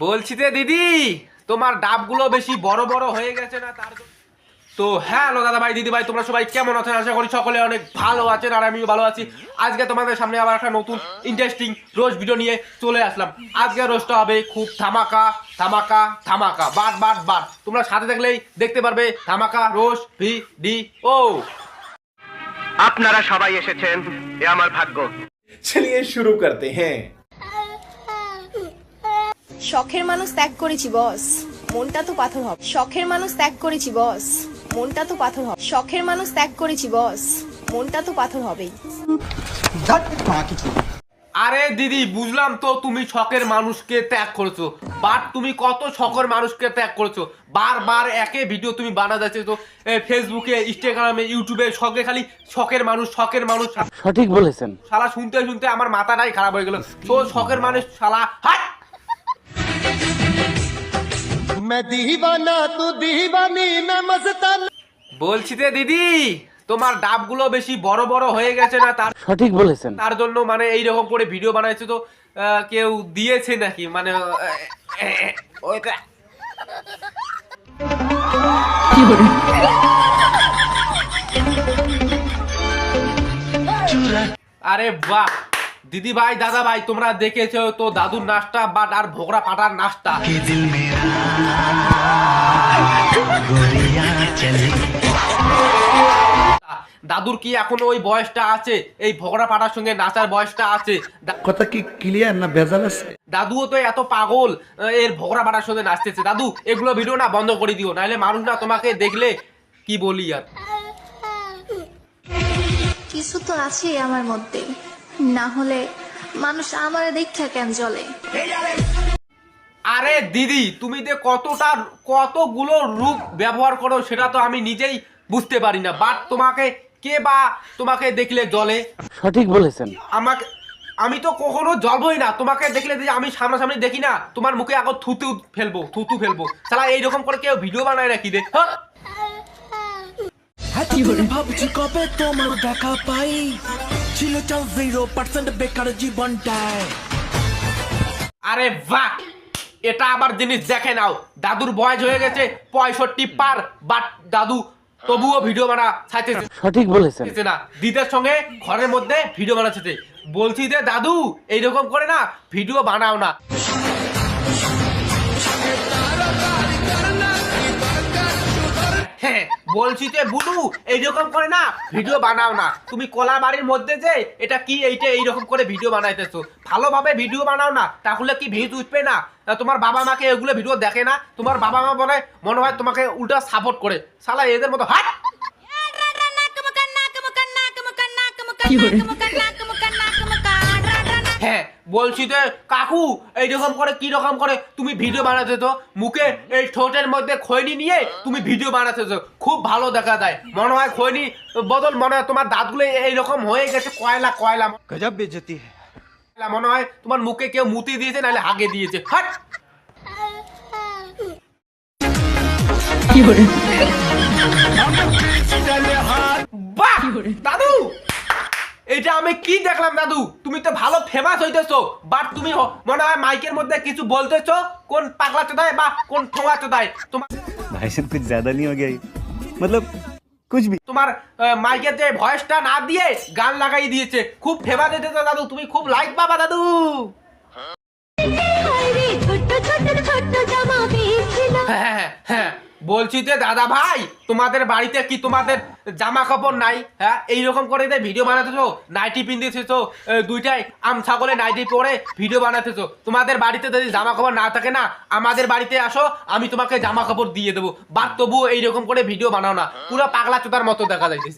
বলছি যে দিদি তোমার ডাবগুলো বেশি বড় বড় হয়ে গেছে না তার তো হ্যালো দাদা ভাই দিদি ভাই তোমরা সবাই কেমন আছেন আশা করি সকলে অনেক ভালো আছেন আর আমিও ভালো আছি। আজকে তোমাদের সামনে আবার একটা নতুন ইন্টারেস্টিং রোজ ভিডিও নিয়ে চলে আসলাম। আজকে রোজটা হবে খুব ধামাকা ধামাকা ধামাকা বার বার বার তোমরা সাথে দেখলেই দেখতে পারবে ধামাকা রোজ ভি ডি ও আপনারা সবাই এসেছেন এ আমার ভাগ্য। চলিয়ে শুরু করতে হ্যাঁ। শখের মানুষ ত্যাগ করেছি বস। মনটা তো পাথর হবে। শখের মানুষ ত্যাগ করেছি বস। মনটা তো পাথর হবে। শখের মানুষ ত্যাগ করেছি বস। মনটা তো পাথর হবেই আরে দিদি বুঝলাম তো তুমি শখের মানুষকে ত্যাগ করেছ। বাট তুমি কত শখের মানুষকে ত্যাগ করেছ। বারবার একে ভিডিও তুমি বানা যাচ্ছে তো ফেসবুকে ইনস্টাগ্রামে ইউটিউবে শখে খালি শখের মানুষ শখের মানুষ। সঠিক বলেছেন। শালা শুনতে শুনতে আমার মাথাটাই খারাপ হয়ে গেল। তো শখের মানুষ শালা হাট! मैं दीवाना तू दीवानी मैं मस्ताना বলছি যে দিদি তোমার ডাবগুলো বেশি বড় বড় হয়ে গেছে না তার সঠিক বলেছেন তার জন্য মানে এইরকম করে ভিডিও বানাইছে তো আহ, কেউ দিয়েছে নাকি মানে আহ, আহ, ওইটা আরে বাহ দিদি ভাই দাদা ভাই তোমরা দেখেছ তো দাদুর নাচটা বাট আর ভোগরা পাটার নাচটা। দাদুর কি এখনও ওই বয়সটা আছে? এই ভোগরা পাটার সঙ্গে নাচার বয়সটা আছে। কথা কি ক্লিয়ার না ভেজাল আছে? দাদুও তো এত পাগল এর ভোগরা পাটার সঙ্গে নাচতেছে। দাদু এগুলো ভিডিও না বন্ধ করে দিও নাহলে মানুষ না তোমাকে দেখলে কি বলি আর। কিছু তো আছে আমার মধ্যে। না হলে মানুষ আমার দেখা কেন চলে আরে দিদি তুমি যে কতটা কতগুলো রূপ ব্যবহার করো সেটা তো আমি নিজেই বুঝতে পারি না। বাট তোমাকে কে বা তোমাকে দেখলে জলে সঠিক বলেছেন। আমাকে আমি তো কখনো জ্বলবই না। তোমাকে দেখলে যে আমি সামনাসামনি দেখি না তোমার মুখে এখন থুতু ফেলব থুতু ফেলব। সালা এইরকম করে কেউ ভিডিও বানায় রাখি দে হ্যাঁ? ভাবছি কবে তোমার দেখা পাই। ছিল চাও জিরো পার্সেন্ট বেকার জীবনটায়। আরে বাহ! এটা আবার জিনিস দেখে নাও। দাদুর বয়স হয়ে গেছে পঁয়ষট্টি পার বাট দাদু তবুও ভিডিও বানা ছাইতেছে সঠিক বলেছেন। না। দিদার সঙ্গে ঘরের মধ্যে ভিডিও বানাচ্ছে বলছি যে দাদু এইরকম করে না ভিডিও বানাও না। হ্যাঁ বলছি যে বুলু এইরকম করে না ভিডিও বানাও না। তুমি কলা বাড়ির মধ্যে যে এটা কি এইটা এইরকম করে ভিডিও বানাইতেছো? ভালোভাবে ভিডিও বানাও না তাহলে কি ভিউজ উঠবে না? তা তোমার বাবা মাকে এগুলো ভিডিও দেখে না? তোমার বাবা মা বলে মনে হয় তোমাকে উল্টা সাপোর্ট করে। সালা এদের মতো হাট! হ্যাঁ বলছি তো কাকু এই রকম করে কি রকম করে তুমি ভিডিও বানাতে তো? মুখে এই ঠোঁটের মধ্যে খৈনি নিয়ে তুমি ভিডিও বানাতে তো। খুব ভালো দেখা যায়। মনে হয় খৈনি বদল মনে হয় তোমার দাঁতগুলো এইরকম হয়ে গেছে কয়লা কয়লা। গজব বেজতি মনে হয় তোমার মুখে কেউ মুতি দিয়েছে নাহলে আগে দিয়েছে। হাট! কি বলে বাহ! দাদু! এটা আমি কি দেখলাম দাদু? তুমি তো ভালো ফেমাস হইতেছো। বাট তুমি মনে হয় মাইকের মধ্যে কিছু বলতেছো কোন পাগলা চোদায় বা কোন ঠোঙা চোদায়। তোমার ভাই সব কিছু জাদা নি হয়ে মতলব কুছ ভি তোমার মাইকের যে ভয়েসটা না দিয়ে গান লাগাই দিয়েছে। খুব ফেমাস হইতেছো দাদু। তুমি খুব লাইক পাবা দাদু। হ্যাঁ হ্যাঁ।, হ্যাঁ, হ্যাঁ। বলছি যে, দাদা ভাই, তোমাদের বাড়িতে কি তোমাদের জামা কাপড় নাই? হ্যাঁ এইরকম করে ভিডিও বানাতেছো, নাইটি পিনতেছো দুইটাই আম ছাগলে নাইটি পরে ভিডিও বানাতেছো। তোমাদের বাড়িতে যদি জামা কাপড় না থাকে না, আমাদের বাড়িতে আসো, আমি তোমাকে জামা কাপড় দিয়ে দেবো। বা তবুও এইরকম করে ভিডিও বানাও না। পুরো পাগলা চোদার মতো দেখা যাইতেছে।